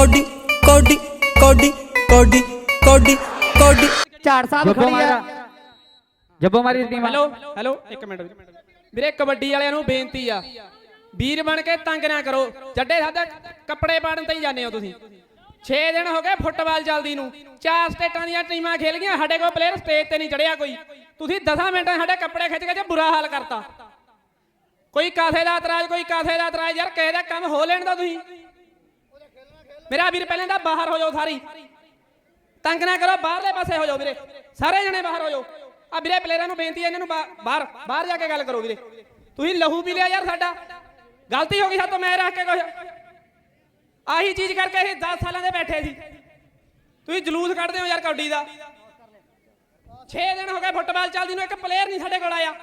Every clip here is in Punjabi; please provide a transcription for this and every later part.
ਕੋਡੀ ਕੋਡੀ ਕੋਡੀ ਕੋਡੀ ਕੋਡੀ ਕੋਡੀ। ਝਾੜ ਸਾਹਿਬ ਜੱਬੋ ਖੜੀ ਆ। ਮਾਰਾ। ਜੱਬੋ ਮਾਰੀ ਟੀਮ ਹੈਲੋ ਹੈਲੋ ਇੱਕ ਮਿੰਟ ਵੀਰੇ। ਵੀਰੇ ਕਬੱਡੀ ਵਾਲਿਆਂ ਨੂੰ ਬੇਨਤੀ ਆ। ਵੀਰ ਬਣ ਕੇ ਤੰਗ ਨਾ ਕਰੋ। ਜੱਡੇ ਸਾਡੇ ਕੱਪੜੇ ਪਾੜਨ ਤੇ ਹੀ ਜਾਂਦੇ ਹੋ ਤੁਸੀਂ। 6 ਦਿਨ ਹੋ ਗਏ ਫੁੱਟਬਾਲ ਚੱਲਦੀ ਨੂੰ। ਚਾਰ ਸਟੇਟਾਂ ਦੀਆਂ ਟੀਮਾਂ ਖੇਲ ਗਈਆਂ ਸਾਡੇ ਕੋਲ ਪਲੇਅਰ ਸਟੇਜ ਤੇ ਨਹੀਂ ਚੜਿਆ ਕੋਈ। ਤੁਸੀਂ 10 ਮਿੰਟਾਂ 'ਚ ਸਾਡੇ ਕੱਪੜੇ ਖਿੱਚ ਕੇ ਜੇ ਬੁਰਾ ਹਾਲ ਕਰਤਾ। ਕੋਈ ਕਾਥੇ ਦਾ ਇਤਰਾਜ਼ ਕੋਈ ਕਾਥੇ ਦਾ ਇਤਰਾਜ਼। ਯਾਰ ਕਿਸੇ ਦਾ ਕੰਮ ਹੋ ਲੈਣ ਦਾ ਤੁਸੀਂ। ਮੇਰਾ ਵੀਰ ਪਹਿਲਾਂ ਤਾਂ ਬਾਹਰ ਹੋ ਜਾਓ ਸਾਰੀ। ਤੰਗ ਨਾ ਕਰੋ, ਬਾਹਰਲੇ ਪਾਸੇ ਹੋ ਜਾਓ ਵੀਰੇ। ਸਾਰੇ ਜਣੇ ਬਾਹਰ ਹੋ ਜਾਓ। ਆ ਵੀਰੇ ਪਲੇਅਰਾਂ ਨੂੰ ਬੇਨਤੀ ਹੈ, ਇਹਨਾਂ ਨੂੰ ਬਾਹਰ ਬਾਹਰ ਜਾ ਕੇ ਗੱਲ ਕਰੋ ਵੀਰੇ। ਤੁਸੀਂ ਲਹੂ ਪੀ ਲਿਆ ਯਾਰ ਸਾਡਾ। ਗਲਤੀ ਹੋ ਗਈ ਸਾਤੋਂ, ਮੈਂ ਰੱਖ ਕੇ ਕੁਛ। ਆਹੀ ਚੀਜ਼ ਕਰਕੇ ਅਸੀਂ 10 ਸਾਲਾਂ ਦੇ ਬੈਠੇ ਸੀ। ਤੁਸੀਂ ਜਲੂਸ ਕੱਢਦੇ ਹੋ ਯਾਰ ਕਬੱਡੀ ਦਾ। 6 ਦਿਨ ਹੋ ਗਏ ਫੁੱਟਬਾਲ ਚੱਲਦੀ ਨੂੰ, ਇੱਕ ਪਲੇਅਰ ਨਹੀਂ ਸਾਡੇ ਕੋਲ ਆਇਆ।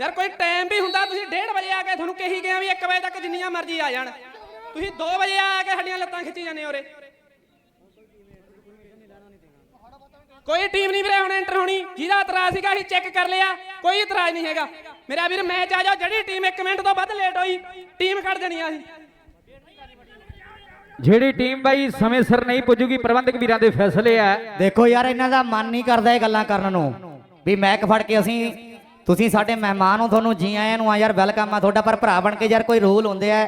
ਯਾਰ ਕੋਈ ਟਾਈਮ ਵੀ ਹੁੰਦਾ ਤੁਸੀਂ 1:30 ਵਜੇ ਆ ਕੇ ਤੁਹਾਨੂੰ ਕਹੀ ਗਿਆ ਵੀ 1 ਵਜੇ ਤੱਕ ਜਿੰਨੀਆਂ ਮਰਜ਼ੀ ਆ ਜਾਣ। ਤੁਸੀਂ 2 ਵਜੇ ਆ ਕੇ ਸਾਡੀਆਂ ਲੱਤਾਂ ਖਿੱਚੀ ਜਾਂਦੇ ਹੋ ਕੋਈ ਟੀਮ ਨਹੀਂ ਵੀਰੇ ਹੁਣ ਐਂਟਰ ਹੋਣੀ। ਜਿਹਦਾ ਇਤਰਾਜ਼ ਸੀਗਾ ਅਸੀਂ ਚੈੱਕ ਕਰ ਲਿਆ। ਕੋਈ ਇਤਰਾਜ਼ ਨਹੀਂ ਹੈਗਾ। ਮੇਰਾ ਵੀਰ ਮੈਚ ਆ ਜਾਓ ਜਿਹੜੀ ਟੀਮ 1 ਮਿੰਟ ਤੋਂ ਵੱਧ ਲੇਟ ਹੋਈ ਟੀਮ ਕੱਢ ਦੇਣੀ ਆ ਅਸੀਂ। ਜਿਹੜੀ ਟੀਮ ਬਾਈ ਸਮੇਂ ਸਿਰ ਨਹੀਂ ਪੁੱਜੂਗੀ ਪ੍ਰਬੰਧਕ ਵੀਰਾਂ ਦੇ ਫੈਸਲੇ ਆ। ਦੇਖੋ ਯਾਰ ਇਹਨਾਂ ਦਾ ਮਨ ਨਹੀਂ ਕਰਦਾ ਇਹ ਗੱਲਾਂ ਕਰਨ ਨੂੰ। ਵੀ ਮੈਕ ਫੜ ਕੇ ਅਸੀਂ ਤੁਸੀਂ ਸਾਡੇ ਮਹਿਮਾਨ ਹੋ ਤੁਹਾਨੂੰ ਜੀ ਆਇਆਂ ਨੂੰ ਆ ਯਾਰ ਵੈਲਕਮ ਆ ਤੁਹਾਡਾ ਪਰ ਭਰਾ ਬਣ ਕੇ ਯਾਰ ਕੋਈ ਰੂਲ ਹੁੰਦੇ ਆ।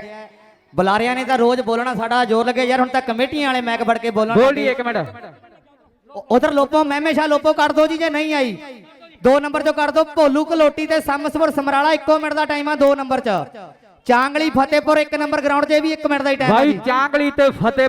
ਬੁਲਾਰਿਆਂ ਨੇ ਤਾਂ ਰੋਜ਼ ਬੋਲਣਾ ਸਾਡਾ ਜ਼ੋਰ ਲੱਗੇ ਯਾਰ ਹੁਣ ਤਾਂ ਕਮੇਟੀਆਂ ਵਾਲੇ ਮੈਕ ਫੜ ਕੇ ਬੋਲਣ ਬੋਲੀ ਇੱਕ ਮਿੰਟ। ਉਧਰ ਲੋਪੋ ਮਹਿਮੇਸ਼ਾ ਲੋਪੋ ਕੱਢ ਦੋ ਜੀ ਜੇ ਨਹੀਂ ਆਈ। ਦੋ ਨੰਬਰ ਚੋਂ ਕੱਢ ਦੋ ਭੋਲੂ ਕਲੋਟੀ ਤੇ ਸਮਸਪੁਰ ਸਮਰਾਲਾ ਇੱਕੋ ਮਿੰਟ ਦਾ ਟਾਈਮ ਆ ਦੋ ਨੰਬਰ ਚ। ਚਾਂਗਲੀ ਫਤਿਹਪੁਰ ਇੱਕ ਨੰਬਰ ਗਰਾਊਂਡ 'ਚ ਵੀ ਇੱਕ ਮਿੰਟ ਦਾ ਹੀ ਟਾਈਮ ਬਾਈ ਜੀ। ਚਾਂਗਲੀ ਤੇ ਫਤਿਹ